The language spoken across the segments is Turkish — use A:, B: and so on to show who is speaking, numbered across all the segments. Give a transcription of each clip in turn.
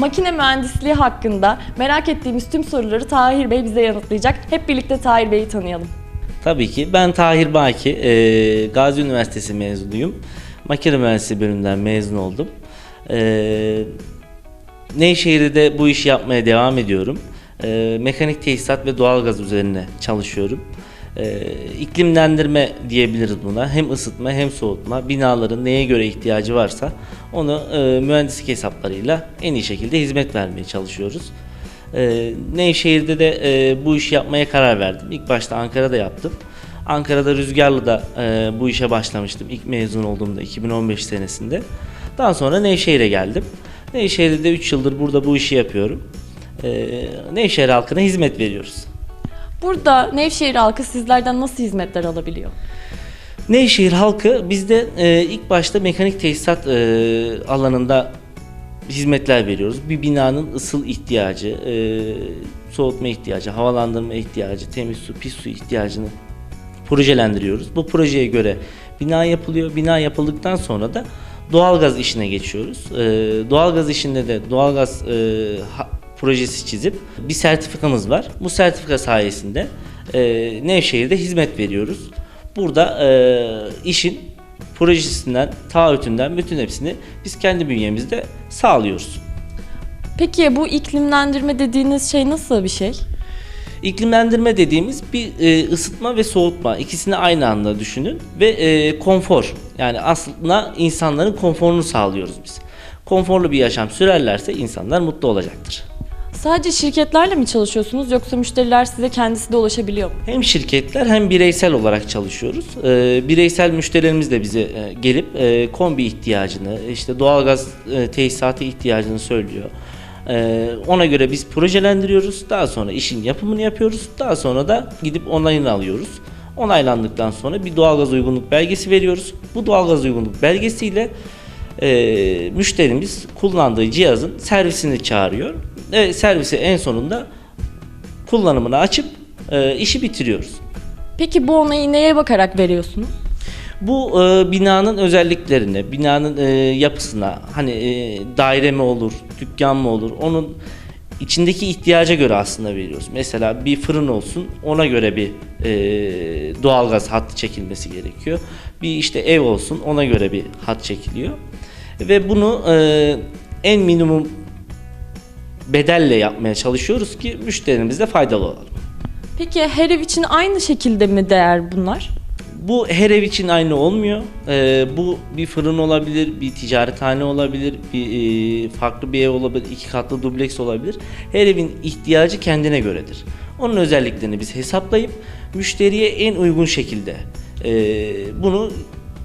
A: makine mühendisliği hakkında merak ettiğimiz tüm soruları Tahir Bey bize yanıtlayacak. Hep birlikte Tahir Bey'i tanıyalım.
B: Tabii ki. Ben Tahir Baki, e, Gazi Üniversitesi mezunuyum. Makine Mühendisliği bölümünden mezun oldum. E, Nevşehir'de bu işi yapmaya devam ediyorum. E, mekanik tesisat ve doğalgaz üzerine çalışıyorum. E, iklimlendirme diyebiliriz buna. Hem ısıtma hem soğutma. Binaların neye göre ihtiyacı varsa onu e, mühendislik hesaplarıyla en iyi şekilde hizmet vermeye çalışıyoruz. Ee, Nevşehir'de de e, bu işi yapmaya karar verdim. İlk başta Ankara'da yaptım. Ankara'da Rüzgarlı'da e, bu işe başlamıştım. İlk mezun olduğumda 2015 senesinde. Daha sonra Nevşehir'e geldim. Nevşehir'de de 3 yıldır burada bu işi yapıyorum. Ee, Nevşehir halkına hizmet veriyoruz.
A: Burada Nevşehir halkı sizlerden nasıl hizmetler alabiliyor?
B: Nevşehir halkı bizde e, ilk başta mekanik tesisat e, alanında hizmetler veriyoruz. Bir binanın ısıl ihtiyacı, e, soğutma ihtiyacı, havalandırma ihtiyacı, temiz su, pis su ihtiyacını projelendiriyoruz. Bu projeye göre bina yapılıyor. Bina yapıldıktan sonra da doğalgaz işine geçiyoruz. E, doğalgaz işinde de doğalgaz e, projesi çizip bir sertifikamız var. Bu sertifika sayesinde e, Nevşehir'de hizmet veriyoruz. Burada e, işin projesinden, taahhütünden bütün hepsini biz kendi bünyemizde sağlıyoruz.
A: Peki bu iklimlendirme dediğiniz şey nasıl bir şey?
B: İklimlendirme dediğimiz bir e, ısıtma ve soğutma ikisini aynı anda düşünün ve e, konfor yani aslında insanların konforunu sağlıyoruz biz. Konforlu bir yaşam sürerlerse insanlar mutlu olacaktır.
A: Sadece şirketlerle mi çalışıyorsunuz yoksa müşteriler size kendisi de ulaşabiliyor mu?
B: Hem şirketler hem bireysel olarak çalışıyoruz. Ee, bireysel müşterilerimiz de bize e, gelip e, kombi ihtiyacını, işte doğalgaz e, tesisatı ihtiyacını söylüyor. Ee, ona göre biz projelendiriyoruz. Daha sonra işin yapımını yapıyoruz. Daha sonra da gidip onayını alıyoruz. Onaylandıktan sonra bir doğalgaz uygunluk belgesi veriyoruz. Bu doğalgaz uygunluk belgesiyle e, müşterimiz kullandığı cihazın servisini çağırıyor. Ve servisi en sonunda kullanımını açıp e, işi bitiriyoruz.
A: Peki bu onayı neye bakarak veriyorsunuz?
B: Bu e, binanın özelliklerine, binanın e, yapısına, hani e, daire mi olur, dükkan mı olur, onun içindeki ihtiyaca göre aslında veriyoruz. Mesela bir fırın olsun, ona göre bir e, doğalgaz hattı çekilmesi gerekiyor. Bir işte ev olsun, ona göre bir hat çekiliyor. Ve bunu e, en minimum bedelle yapmaya çalışıyoruz ki müşterimize faydalı olalım.
A: Peki her ev için aynı şekilde mi değer bunlar?
B: Bu her ev için aynı olmuyor. Ee, bu bir fırın olabilir, bir ticarethane olabilir, bir e, farklı bir ev olabilir, iki katlı dubleks olabilir. Her evin ihtiyacı kendine göredir. Onun özelliklerini biz hesaplayıp müşteriye en uygun şekilde e, bunu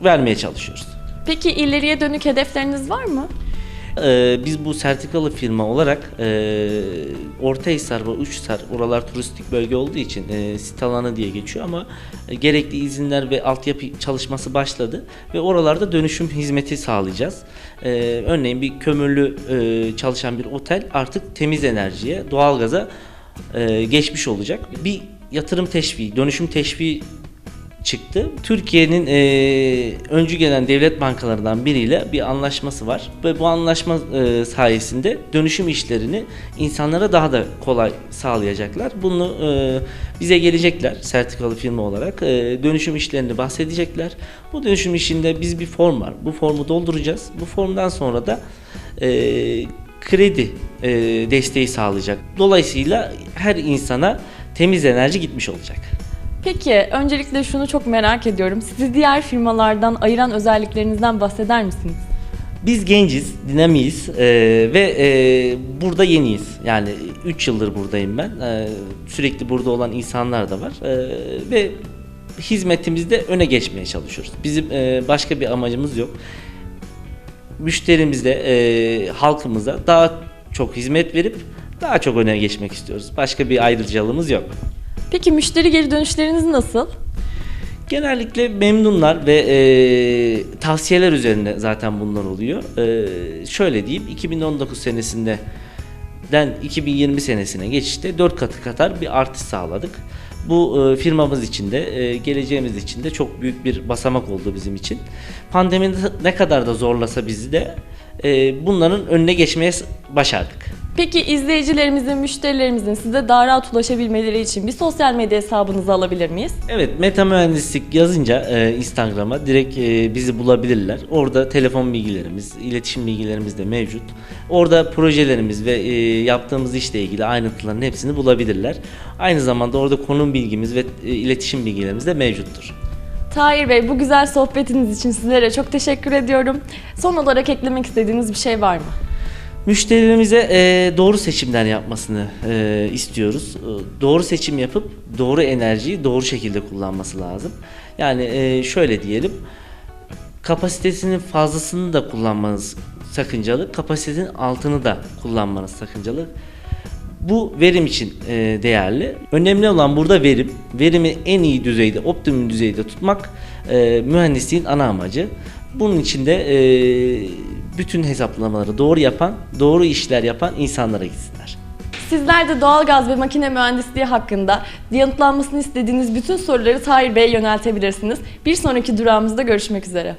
B: vermeye çalışıyoruz.
A: Peki ileriye dönük hedefleriniz var mı?
B: Ee, biz bu sertifikalı firma olarak e, Ortahisar ve Uçhisar oralar turistik bölge olduğu için e, sit alanı diye geçiyor ama e, gerekli izinler ve altyapı çalışması başladı ve oralarda dönüşüm hizmeti sağlayacağız. E, örneğin bir kömürlü e, çalışan bir otel artık temiz enerjiye, doğalgaza e, geçmiş olacak. Bir yatırım teşviği, dönüşüm teşviği çıktı. Türkiye'nin eee, öncü gelen devlet bankalarından biriyle bir anlaşması var ve bu anlaşma eee, sayesinde dönüşüm işlerini insanlara daha da kolay sağlayacaklar. Bunu eee, bize gelecekler sertifikalı firma olarak eee, dönüşüm işlerini bahsedecekler. Bu dönüşüm işinde biz bir form var. Bu formu dolduracağız. Bu formdan sonra da eee, kredi eee, desteği sağlayacak. Dolayısıyla her insana temiz enerji gitmiş olacak.
A: Peki öncelikle şunu çok merak ediyorum. Sizi diğer firmalardan ayıran özelliklerinizden bahseder misiniz?
B: Biz genciz, dinamiyiz eee, ve eee, burada yeniyiz. Yani 3 yıldır buradayım ben. Eee, sürekli burada olan insanlar da var. Eee, ve hizmetimizde öne geçmeye çalışıyoruz. Bizim eee, başka bir amacımız yok. Müşterimize, eee, halkımıza daha çok hizmet verip daha çok öne geçmek istiyoruz. Başka bir ayrıcalığımız yok.
A: Peki müşteri geri dönüşleriniz nasıl?
B: Genellikle memnunlar ve e, tavsiyeler üzerine zaten bunlar oluyor. E, şöyle diyeyim 2019 senesinden 2020 senesine geçişte 4 katı kadar bir artış sağladık. Bu e, firmamız için de e, geleceğimiz için de çok büyük bir basamak oldu bizim için. Pandemi ne kadar da zorlasa bizi de e, bunların önüne geçmeye başardık.
A: Peki izleyicilerimizin, müşterilerimizin size daha rahat ulaşabilmeleri için bir sosyal medya hesabınızı alabilir miyiz?
B: Evet, meta mühendislik yazınca e, Instagram'a direkt e, bizi bulabilirler. Orada telefon bilgilerimiz, iletişim bilgilerimiz de mevcut. Orada projelerimiz ve e, yaptığımız işle ilgili ayrıntıların hepsini bulabilirler. Aynı zamanda orada konum bilgimiz ve e, iletişim bilgilerimiz de mevcuttur.
A: Tahir Bey bu güzel sohbetiniz için sizlere çok teşekkür ediyorum. Son olarak eklemek istediğiniz bir şey var mı?
B: Müşterilerimize e, doğru seçimler yapmasını e, istiyoruz. E, doğru seçim yapıp doğru enerjiyi doğru şekilde kullanması lazım. Yani e, şöyle diyelim, kapasitesinin fazlasını da kullanmanız sakıncalı, kapasitenin altını da kullanmanız sakıncalı. Bu verim için e, değerli. Önemli olan burada verim. Verimi en iyi düzeyde, optimum düzeyde tutmak e, mühendisliğin ana amacı. Bunun için de e, bütün hesaplamaları doğru yapan, doğru işler yapan insanlara gitsinler.
A: Sizler de doğalgaz ve makine mühendisliği hakkında yanıtlanmasını istediğiniz bütün soruları Tahir Bey'e yöneltebilirsiniz. Bir sonraki durağımızda görüşmek üzere.